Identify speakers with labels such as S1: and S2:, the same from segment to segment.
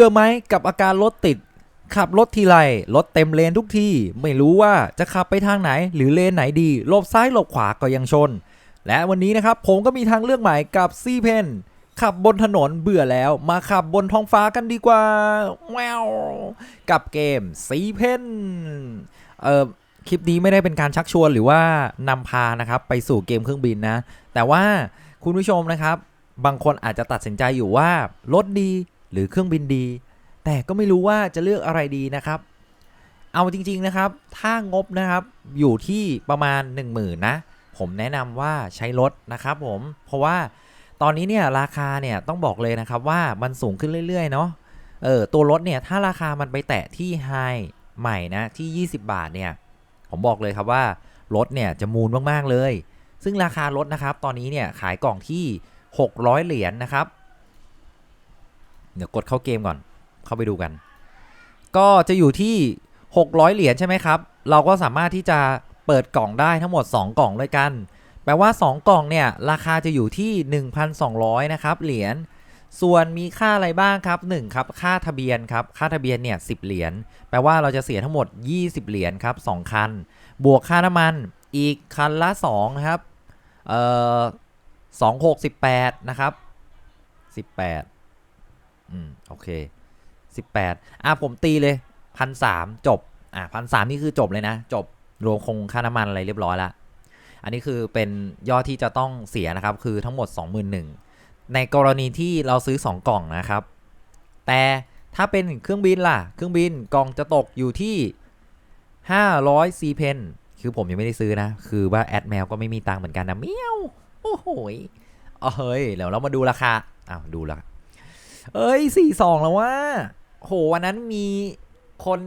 S1: เจอไหมกับอาการรถติด ขับรถทีไรรถเต็มเลนทุกที่ ไม่รู้ว่าจะขับไปทางไหน หรือเลนไหนดีหลบซ้ายหลบขวาก็ยังชน และวันนี้นะครับผมก็มีทางเลือกใหม่กับซีเพนขับบนถนนเบื่อแล้วมาขับบนท้องฟ้ากันดีกว่าแววกับเกมซีเพนเอ่อคลิปนี้ไม่ได้เป็นการชักชวนหรือว่านำพานะครับไปสู่เกมเครื่องบินนะ แต่ว่าคุณผู้ชมนะครับ บางคนอาจจะตัดสินใจอยู่ว่ารถดี หรือเครื่องบินดี แต่ก็ไม่รู้ว่าจะเลือกอะไรดีนะครับ เอาจริง ๆนะครับ ถ้างบนะครับอยู่ที่ประมาณ 1 0,000นะ ผมแนะนำว่าใช้รถนะครับผม เพราะว่าตอนนี้เนี่ยราคาเนี่ยต้องบอกเลยนะครับว่ามันสูงขึ้นเรื่อย ๆ เนาะเออตัวรถเนี่ยถ้าราคามันไปแตะที่ไฮใหม่นะที่ 20 บาทเนี่ยผมบอกเลยครับว่ารถเนี่ยจะมูลมากๆเลย ซึ่งราคารถนะครับตอนนี้เนี่ยขายกล่องที่ 600 เหรียญนะครับ เดี๋ยวกดเข้าเกมก่อน เข้าไปดูกัน ก็จะอยู่ที่ 600 เหรียญใช่ไหมครับ เราก็สามารถที่จะเปิดกล่องได้ทั้งหมด 2 กล่องด้วยกัน แปลว่า 2 กล่องเนี่ย ราคาจะอยู่ที่ 1,200 นะครับ เหรียญ ส่วนมีค่าอะไรบ้างครับ1ครับ ค่าทะเบียนครับ ค่าทะเบียนเนี่ย10เหรียญ แปลว่าเราจะเสียทั้งหมด 20 เหรียญครับ2คัน บวกค่าน้ำมันอีกคันละ2นะครับ เอ่อ2 6 18นะครับ18 อืมโอเค18อะผมตีเลยพันสามจบ อะพันสามนี่คือจบเลยนะ จบรวมคงค่าน้ำมันอะไรเรียบร้อยละอันนี้คือเป็นยอดที่จะต้องเสียนะครับ คือทั้งหมด 21,000ในกรณีที่เราซื้อ 2 กล่องนะครับ แต่ถ้าเป็นเครื่องบินล่ะ เครื่องบินกล่องจะตกอยู่ที่ 500ซีเพนคือผมยังไม่ได้ซื้อนะ คือว่าแอดแมวก็ไม่มีตังเหมือนกันนะเมียว โอ้โหยเอาเฮ้ยเดี๋ยวเรามาดูราคาอ้าวดูละ เอ้ยสี่สองแล้วว่าโหวันนั้นมีคน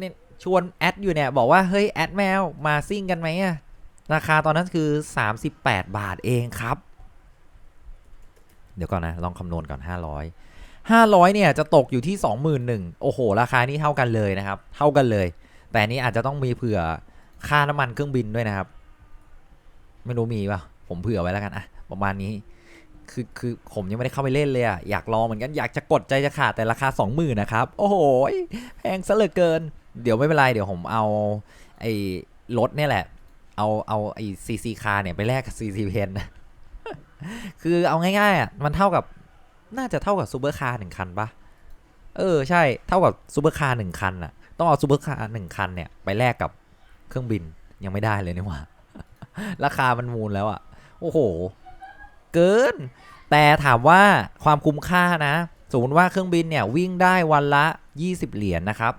S1: ชวนแอดอยู่เนี่ย บอกว่า เฮ้ย แอดแมวมาซิ่งกันไหมอะราคาตอนนั้นคือ 38 บาทเองครับ เดี๋ยวก่อนนะ ลองคำนวณก่อน 500 500 เนี่ย จะตกอยู่ที่ 21,000โอ้โห ราคานี้เท่ากันเลยนะครับ เท่ากันเลย แต่นนี้อาจจะต้องมีเผื่อค่าน้ำมันเครื่องบินด้วยนะครับ ไม่รู้มีป่ะ ผมเผื่อไว้แล้วกันอะประมาณนี้ คือคือผมยังไม่ได้เข้าไปเล่นเลยอะอยากลองเหมือนกันอยากจะกดใจจะขาดแต่ราคา 20,000นะครับ โอ้โหแพงซะเหลือเกิน เดี๋ยวไม่เป็นไร เดี๋ยวผมเอาไอ้รถเนี่ยแหละ เอาเอาไอ้ซีซีคาเนี่ยไปแลกกับซีซีเพนคือเอาง่ายๆอะมันเท่ากับน่าจะเท่ากับซูเปอร์คาร์หนึ่งคันปะเออใช่เท่ากับซูเปอร์คาร์หนึ่งคันอะต้องเอาซูเปอร์คาร์หนึ่งคันเนี่ยไปแลกกับเครื่องบินยังไม่ได้เลยนี่หว่าราคามันมูลแล้วอะโอ้โห เกิน แต่ถามว่าความคุ้มค่านะ สมมติว่าเครื่องบินเนี่ยวิ่งได้วันละ 20 เหรียญนะครับ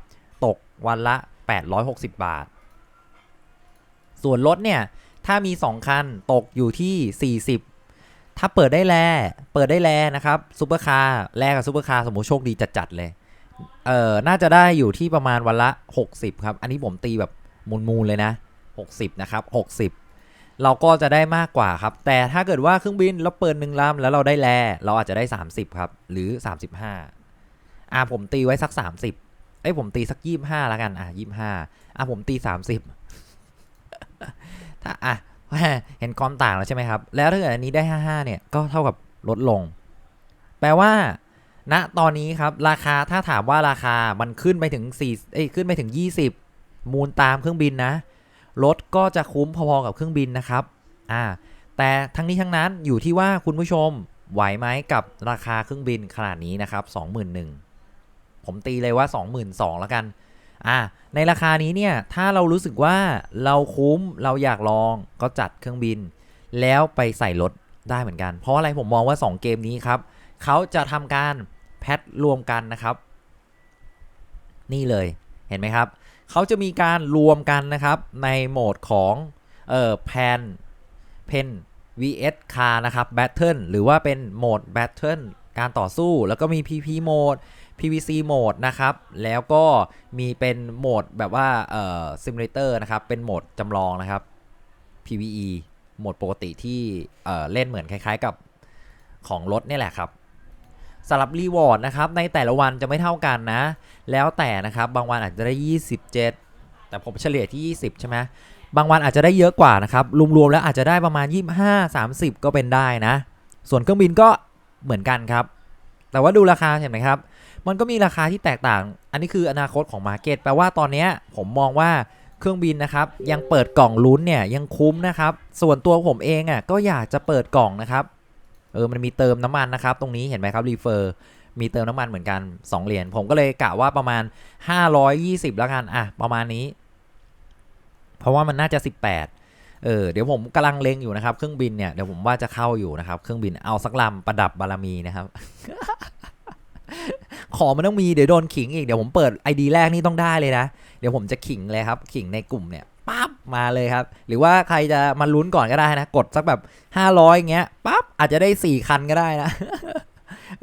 S1: ตกวันละ 860 บาท ส่วนรถเนี่ย ถ้ามี 2 คันตกอยู่ที่ 40 ถ้าเปิดได้แลเปิดได้แลนะครับซูเปอร์คาร์แลกับซูเปอร์คาร์สมมติโชคดีจัดๆเลยเอ่อน่าจะได้อยู่ที่ประมาณวันละ 60 ครับ อันนี้ผมตีแบบมูลๆเลยนะ 60 นะครับ 60 เราก็จะได้มากกว่าครับ แต่ถ้าเกิดว่าเครื่องบินเราเปิดหนึ่งลำแล้วเราได้แลเราอาจจะได้ 30 ครับ หรือ 35อ่าผมตีไว้สัก 30เอ้ยผมตีสัก 25แล้วกันอะ25อะผมตี 30 ถ้าอะเห็นความต่างแล้วใช่ไหมครับ แล้วถ้าเกิดอันนี้ได้ 55 เนี่ยก็เท่ากับลดลง แปลว่าณตอนนี้ครับ ราคาถ้าถามว่าราคามันขึ้นไปถึง4เอ้ยขึ้นไปถึง 20 มูลตามเครื่องบินนะ รถก็จะคุ้มพอๆกับเครื่องบินนะครับอ่าแต่ทั้งนี้ทั้งนั้นอยู่ที่ว่าคุณผู้ชมไหวไหมกับราคาเครื่องบินขนาดนี้นะครับ21,000ผมตีเลยว่า 22,000แล้วกันอ่าในราคานี้เนี่ยถ้าเรารู้สึกว่าเราคุ้มเราอยากลองก็จัดเครื่องบิน แล้วไปใส่รถได้เหมือนกัน เพราะอะไรผมมองว่า 2 เกมนี้ครับเขาจะทำการแพทรวมกันนะครับ นี่เลยเห็นไหมครับ เขาจะมีการรวมกันนะครับในโหมดของเอ่อแพนเพน vs car นะครับ battle หรือว่าเป็นโหมด battle การต่อสู้แล้วก็มี pp โหมด pvc โหมดนะครับ แล้วก็มีเป็นโหมดแบบว่าเอ่อ simulator นะครับ เป็นโหมดจำลองนะครับ pve โหมดปกติที่เอ่อเล่นเหมือนคล้ายๆกับของรถนี่แหละครับ สำหรับรีวอร์ดนะครับในแต่ละวันจะไม่เท่ากันนะ แล้วแต่นะครับบางวันอาจจะได้ 27 แต่ผมเฉลี่ยที่ 20 ใช่ไหมบางวันอาจจะได้เยอะกว่านะครับรวมๆแล้วอาจจะได้ประมาณ 25 30 ก็เป็นได้นะ ส่วนเครื่องบินก็เหมือนกันครับ แต่ว่าดูราคาเห็นไหมครับ มันก็มีราคาที่แตกต่าง อันนี้คืออนาคตของมาเก็ตแปลว่าตอนนี้ผมมองว่าเครื่องบินนะครับ ยังเปิดกล่องลุ้นเนี่ยยังคุ้มนะครับ ส่วนตัวผมเองอะก็อยากจะเปิดกล่องนะครับ เออมันมีเติมน้ำมันนะครับ ตรงนี้เห็นไหมครับรีเฟอร์มีเติมน้ำมันเหมือนกัน 2 เหรียญผมก็เลยกะว่าประมาณ 520 แล้วกันอะประมาณนี้ เพราะว่ามันน่าจะ 18เออเดี๋ยวผมกำลังเลงอยู่นะครับเครื่องบินเนี่ยเดี๋ยวผมว่าจะเข้าอยู่นะครับเครื่องบินเอาสักลำประดับบารมีนะครับ ขอมันต้องมีเดี๋ยวโดนขิงอีกเดี๋ยวผมเปิด ID แรกนี่ต้องได้เลยนะ เดี๋ยวผมจะขิงเลยครับ ขิงในกลุ่มเนี่ย มาเลยครับ หรือว่าใครจะมาลุ้นก่อนก็ได้นะ กดสักแบบ 500อย่างเงี้ยปั๊บอาจจะได้ 4 คันก็ได้นะ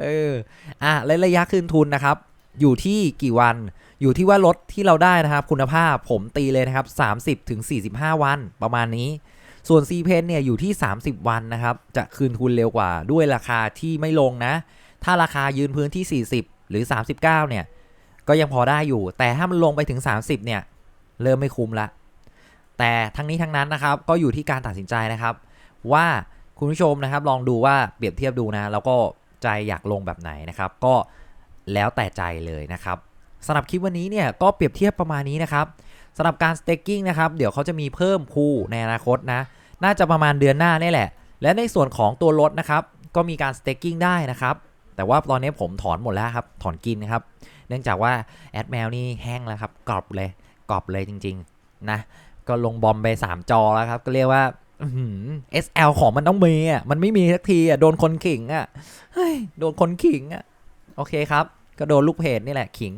S1: เออ อะและระยะคืนทุนนะครับ อยู่ที่กี่วัน อยู่ที่ว่ารถที่เราได้นะครับ คุณภาพผมตีเลยนะครับ 30ถึง45 วันประมาณนี้ ส่วน c p e n เนี่ยอยู่ที่ 30 วันนะครับ จะคืนทุนเร็วกว่าด้วยราคาที่ไม่ลงนะ ถ้าราคายืนพื้นที่ 40 หรือ 39 เนี่ย ก็ยังพอได้อยู่ แต่ถ้ามันลงไปถึง 30 เนี่ย เริ่มไม่คุ้มละ แต่ทั้งนี้ทั้งนั้นนะครับก็อยู่ที่การตัดสินใจนะครับ ว่าคุณผู้ชมนะครับ ลองดูว่าเปรียบเทียบดูนะ แล้วก็ใจอยากลงแบบไหนนะครับ ก็แล้วแต่ใจเลยนะครับสำหรับคลิปวันนี้เนี่ยก็เปรียบเทียบประมาณนี้นะครับสำหรับการ staking นะครับ เดี๋ยวเขาจะมีเพิ่มคูในอนาคตนะ น่าจะประมาณเดือนหน้านี่แหละ และในส่วนของตัวรถนะครับ ก็มีการ staking ได้นะครับ แต่ว่าตอนนี้ผมถอนหมดแล้วครับ ถอนกินนะครับ เนื่องจากว่าแอดแมวนี่แห้งแล้วครับ กรอบเลย กรอบเลยจริง ๆ นะ ก็ลงบอมไป 3 จอแล้วครับ ก็เรียกว่าอื้อหือ SL ของมันต้องมีอะ มันไม่มีสักทีอะ โดนคนขิงอะ เฮ้ย โดนคนขิงอะ โอเคครับ ก็โดนลูกเพจนี่แหละ ขิง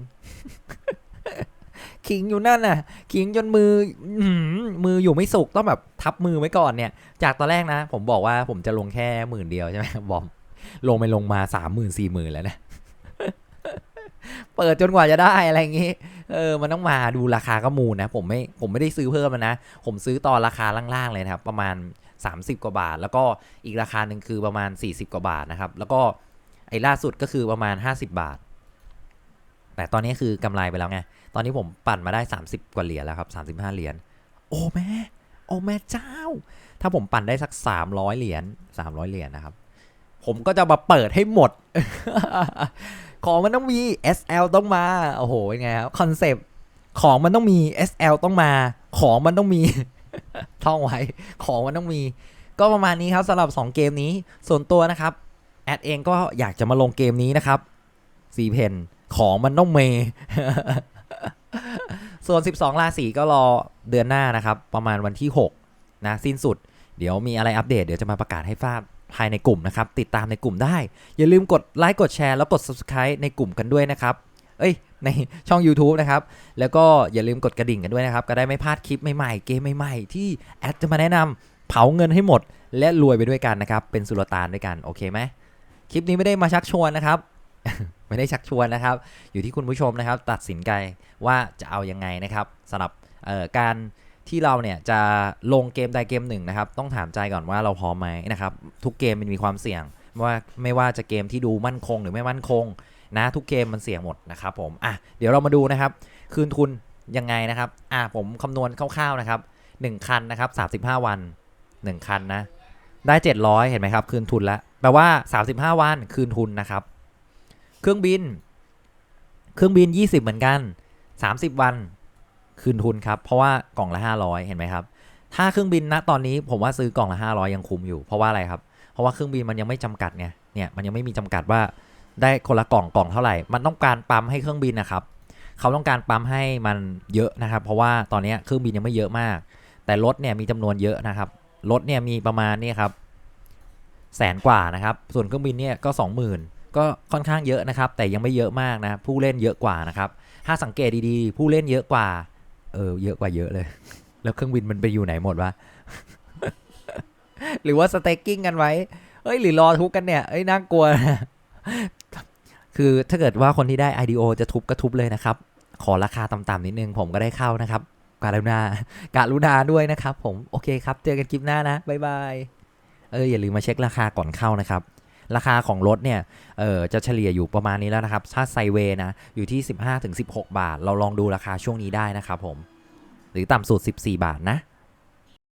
S1: ขิงอยู่นั่นน่ะ ขิงจนมือมืออยู่ไม่สุกต้องแบบทับมือไว้ก่อนเนี่ย จากตอนแรกนะ ผมบอกว่าผมจะลงแค่หมื่นเดียวใช่ไหมบอม ลงไปลงมาสามหมื่นสี่หมื่นแล้วนะ เปิดจนกว่าจะได้อะไรอย่างงี้ เออมันต้องมาดูราคาก็มูลนะ ผมไม่ผมไม่ได้ซื้อเพิ่มมันนะ ผมซื้อตอนราคาล่างๆเลยนะครับ ประมาณ 30 กว่าบาท แล้วก็อีกราคาหนึ่งคือประมาณ 40 กว่าบาทนะครับ แล้วก็ไอ้ล่าสุดก็คือประมาณ 50 บาท แต่ตอนนี้คือกำไรไปแล้วไงตอนนี้ผมปั่นมาได้ 30 กว่าเหรียญแล้วครับ 35 เหรียญโอ้แม่โอ้แม่เจ้า ถ้าผมปั่นได้สัก 300 เหรียญ300 เหรียญนะครับผมก็จะมาเปิดให้หมด ของมันต้องมี SL ต้องมา โอ้โหยังไงครับคอนเซปต์ของมันต้องมี SL ต้องมา ของมันต้องมี ท่องไว้ ของมันต้องมี ก็ประมาณนี้ครับสำหรับ 2 เกมนี้ ส่วนตัวนะครับ แอดเองก็อยากจะมาลงเกมนี้นะครับสีเพนของมันต้องเม ส่วน 12 ราศีก็รอเดือนหน้านะครับ ประมาณวันที่ 6 นะ สิ้นสุด เดี๋ยวมีอะไรอัปเดตเดี๋ยวจะมาประกาศให้ทราบ ภายในกลุ่มนะครับ ติดตามในกลุ่มได้ อย่าลืมกดไลค์กดแชร์แล้วกด subscribe ในกลุ่มกันด้วยนะครับ เอ้ย ในช่อง YouTube นะครับ แล้วก็อย่าลืมกดกระดิ่งกันด้วยนะครับ ก็ได้ไม่พลาดคลิปใหม่ๆ เกมใหม่ๆ ที่แอดจะมาแนะนำเผาเงินให้หมด และรวยไปด้วยกันนะครับ เป็นสุลต่านด้วยกันโอเคไหมคลิปนี้ไม่ได้มาชักชวนนะครับไม่ได้ชักชวนนะครับ อยู่ที่คุณผู้ชมนะครับ ตัดสินใจว่าจะเอายังไงนะครับสำหรับการ ที่เราเนี่ยจะลงเกมใดเกมหนึ่งนะครับ ต้องถามใจก่อนว่าเราพร้อมไหมนะครับ ทุกเกมมันมีความเสี่ยงว่าไม่ว่าจะเกมที่ดูมั่นคงหรือไม่มั่นคง นะทุกเกมมันเสี่ยงหมดนะครับผมอะเดี๋ยวเรามาดูนะครับ คืนทุนยังไงนะครับอะผมคำนวณคร่าวๆนะครับ 1 คันนะครับ 35 วัน 1 คันนะ ได้ 700 เห็นไหมครับ คืนทุนแล้วแปลว่า 35 วันคืนทุนนะครับ เครื่องบิน เครื่องบิน 20 เหมือนกัน 30 วัน คืนทุนครับ เพราะว่ากล่องละ 500 เห็นไหมครับ ถ้าเครื่องบินณตอนนี้ผมว่าซื้อกล่องละ 500 ยังคุ้มอยู่ เพราะว่าอะไรครับ เพราะว่าเครื่องบินมันยังไม่จำกัดไง เนี่ยมันยังไม่มีจำกัดว่าได้คนละกล่องกล่องเท่าไหร่ มันต้องการปั๊มให้เครื่องบินนะครับเขาต้องการปั๊มให้มันเยอะนะครับ เพราะว่าตอนนี้เครื่องบินยังไม่เยอะมาก แต่รถเนี่ยมีจำนวนเยอะนะครับ รถเนี่ยมีประมาณนี่ครับแสนกว่านะครับ ส่วนเครื่องบินเนี่ยก็ 20,000 ก็ค่อนข้างเยอะนะครับ แต่ยังไม่เยอะมากนะ ผู้เล่นเยอะกว่านะครับ ถ้าสังเกตดีๆ ผู้เล่นเยอะกว่า เออเยอะกว่าเยอะเลย แล้วเครื่องบินมันไปอยู่ไหนหมดวะ หรือว่าสเต็กกิ้งกันไว้ เอ้ย หรือรอทุบกันเนี่ย เอ้ยน่ากลัวนะคือถ้าเกิดว่าคนที่ได้ IDO จะทุบก็ทุบเลยนะครับ ขอราคาต่ำๆนิดนึง ผมก็ได้เข้านะครับ การุณาการุณาด้วยนะครับ ผม โอเคครับ เจอกันคลิปหน้านะ บ๊ายบาย เอออย่าลืมมาเช็คราคาก่อนเข้านะครับ ราคาของรถเนี่ยเออจะเฉลี่ยอยู่ประมาณนี้แล้วนะครับถ้าไซเวย์นะอยู่ที่ 15-16 บาท เราลองดูราคาช่วงนี้ได้นะครับผมหรือต่ำสุด 14 บาทนะ